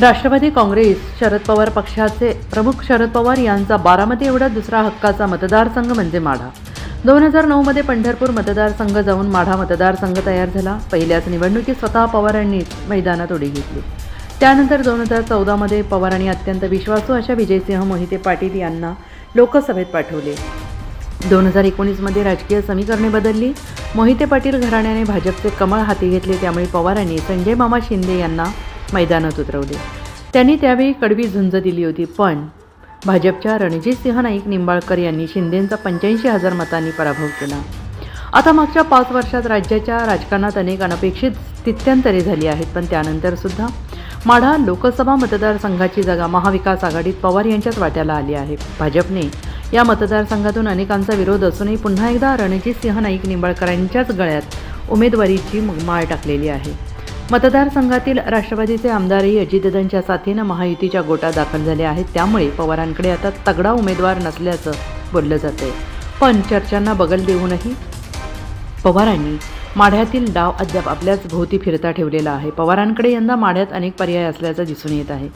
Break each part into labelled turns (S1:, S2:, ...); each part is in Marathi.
S1: राष्ट्रवादी काँग्रेस शरद पवार पक्षाचे प्रमुख शरद पवार यांचा बारामती एवढा दुसरा हक्काचा मतदारसंघ म्हणजे माढा. दोन हजार नऊमध्ये पंढरपूर मतदारसंघ जाऊन माढा मतदारसंघ तयार झाला. पहिल्याच निवडणुकीत स्वतः पवारांनीच मैदानात उडी घेतली. त्यानंतर दोन हजार चौदामध्ये पवारांनी अत्यंत विश्वासू अशा विजयसिंह मोहिते पाटील यांना लोकसभेत पाठवले. दोन हजार एकोणीसमध्ये राजकीय समीकरणे बदलली. मोहिते पाटील घराण्याने भाजपचे कमळ हाती घेतले त्यामुळे पवारांनी संजय मामा शिंदे यांना मैदानात उतरवले. त्यांनी त्यावेळी कडवी झुंज दिली होती पण भाजपच्या रणजितसिंह नाईक निंबाळकर यांनी शिंदेंचा पंच्याऐंशी हजार मतांनी पराभव केला. आता मागच्या पाच वर्षात राज्याच्या राजकारणात अनेक अनपेक्षित स्थित्यंतरे झाली आहेत पण त्यानंतर सुद्धा माढा लोकसभा मतदारसंघाची जागा महाविकास आघाडीत पवार यांच्याच वाट्याला आली आहे. भाजपने या मतदारसंघातून अनेकांचा विरोध असूनही पुन्हा एकदा रणजितसिंह नाईक निंबाळकरांच्याच गळ्यात उमेदवारीची माळ टाकलेली आहे. मतदारसंघातील राष्ट्रवादीचे आमदारही अजितदादांच्या साथीनं महायुतीच्या गोटा दाखल झाले आहेत. त्यामुळे पवारांकडे आता तगडा उमेदवार नसल्याचं बोललं जातंय. पण चर्चांना बगल देऊनही पवारांनी माढ्यातील डाव अद्याप आपल्याच भोवती फिरता ठेवलेला आहे. पवारांकडे यंदा माढ्यात अनेक पर्याय असल्याचं दिसून येत आहे.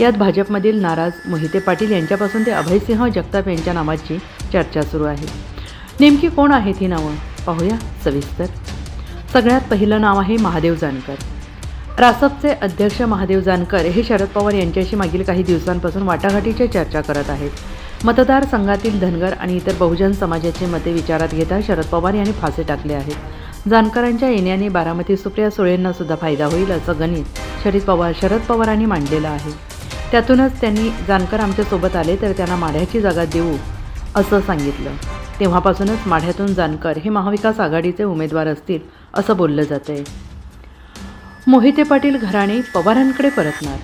S1: यात भाजपमधील नाराज मोहिते पाटील यांच्यापासून ते अभयसिंह जगताप यांच्या नावाची चर्चा सुरू आहे. नेमकी कोण आहेत ही नावं? पाहूया सविस्तर. सगळ्यात पहिलं नाव आहे महादेव जानकर. रासपचे अध्यक्ष महादेव जानकर हे शरद पवार यांच्याशी मागील काही दिवसांपासून वाटाघाटीच्या चर्चा करत आहेत. मतदारसंघातील धनगर आणि इतर बहुजन समाजाचे मते विचारात घेता शरद पवार यांनी फासे टाकले आहेत. जानकरांच्या येण्याने बारामती सुप्रिया सुळेंना सुद्धा फायदा होईल असं गणित शरद पवार शरद पवारांनी मांडलेलं आहे. त्यातूनच त्यांनी जानकर आमच्यासोबत आले तर त्यांना माढ्याची जागा देऊ असं सांगितलं. तेव्हापासूनच माढ्यातून जानकर हे महाविकास आघाडीचे उमेदवार असतील असं बोललं जात आहे मोहिते पाटील घराणे पवारांकडे परतणार.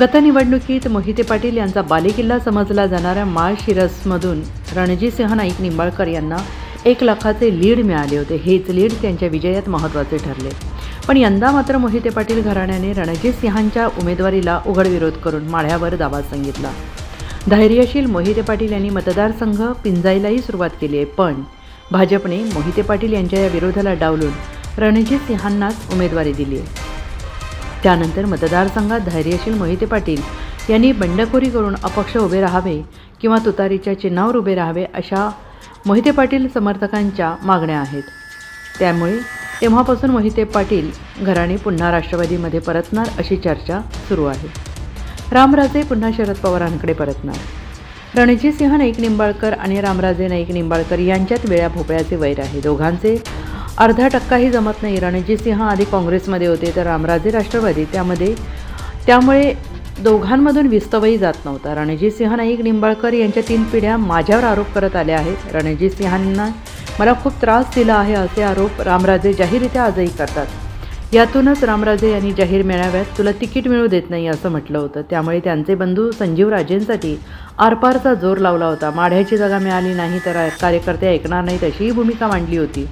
S1: गत निवडणुकीत मोहिते पाटील यांचा बालेकिल्ला समजला जाणाऱ्या माळशिरसमधून रणजितसिंह नाईक निंबाळकर यांना एक लाखाचे लीड मिळाले होते. हेच लीड त्यांच्या विजयात महत्त्वाचे ठरले. पण यंदा मात्र मोहिते पाटील घराण्याने रणजितसिंहांच्या उमेदवारीला उघड विरोध करून माळ्यावर दावा सांगितला. धैर्यशील मोहिते पाटील यांनी मतदारसंघ पिंजायलाही सुरुवात केली आहे. पण भाजपने मोहिते पाटील यांच्या या विरोधाला डावलून रणजित सिंहांनाच उमेदवारी दिली. आहे त्यानंतर मतदारसंघात धैर्यशील मोहिते पाटील यांनी बंडखोरी करून अपक्ष उभे राहावे किंवा तुतारीच्या चिन्हावर उभे राहावे अशा मोहिते पाटील समर्थकांच्या मागण्या आहेत. त्यामुळे तेव्हापासून मोहिते पाटील घराणे पुन्हा राष्ट्रवादीमध्ये परतणार अशी चर्चा सुरू आहे. रामराजे पुन्हा शरद पवारांकडे परतणार. रणजितसिंह नाईक निंबाळकर आणि रामराजे नाईक निंबाळकर यांच्यात वेळा भोपळ्याचे वैर आहे. दोघांचे अर्धा टक्काही जमत नाही. रणजितसिंह आधी काँग्रेसमध्ये होते तर रामराजे राष्ट्रवादी. त्यामध्ये त्यामुळे दोघांमधून विस्तवही जात नव्हता. रणजितसिंह नाईक निंबाळकर यांच्या तीन पिढ्या माझ्यावर आरोप करत आल्या आहेत. रणजितसिंहांना मला खूप त्रास दिला आहे असे आरोप रामराजे जाहीररित्या आजही करतात. यातूनच रामराजे यांनी जाहीर मेळाव्यात तुला तिकीट मिळू देत नाही असं म्हटलं होतं. त्यामुळे त्यांचे बंधू संजीव राजेंसाठी आरपारचा जोर लावला होता. माढ्याची जागा मिळाली नाही तर कार्यकर्ते ऐकणार नाहीत अशीही भूमिका मांडली होती.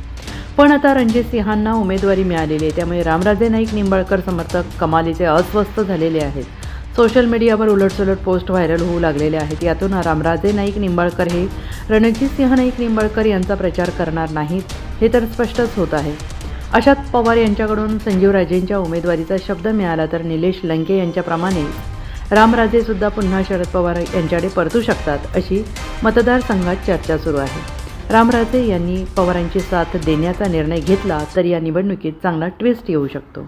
S1: पण आता रणजित सिंहांना उमेदवारी मिळालेली आहे. त्यामुळे रामराजे नाईक निंबाळकर समर्थक कमालीचे अस्वस्थ झालेले आहेत. सोशल मीडियावर उलटसुलट पोस्ट व्हायरल होऊ लागलेले आहेत. यातून रामराजे नाईक निंबाळकर हे रणजितसिंह नाईक निंबाळकर यांचा प्रचार करणार नाहीत हे तर स्पष्टच होत आहे. अशात पवार यांच्याकडून संजीवराजेंच्या उमेदवारीचा शब्द मिळाला तर निलेश लंके यांच्याप्रमाणे रामराजेसुद्धा पुन्हा शरद पवार यांच्याकडे परतू शकतात अशी मतदारसंघात चर्चा सुरू आहे. रामराजे यांनी पवारांची साथ देण्याचा निर्णय घेतला तर या निवडणुकीत चांगला ट्विस्ट येऊ शकतो.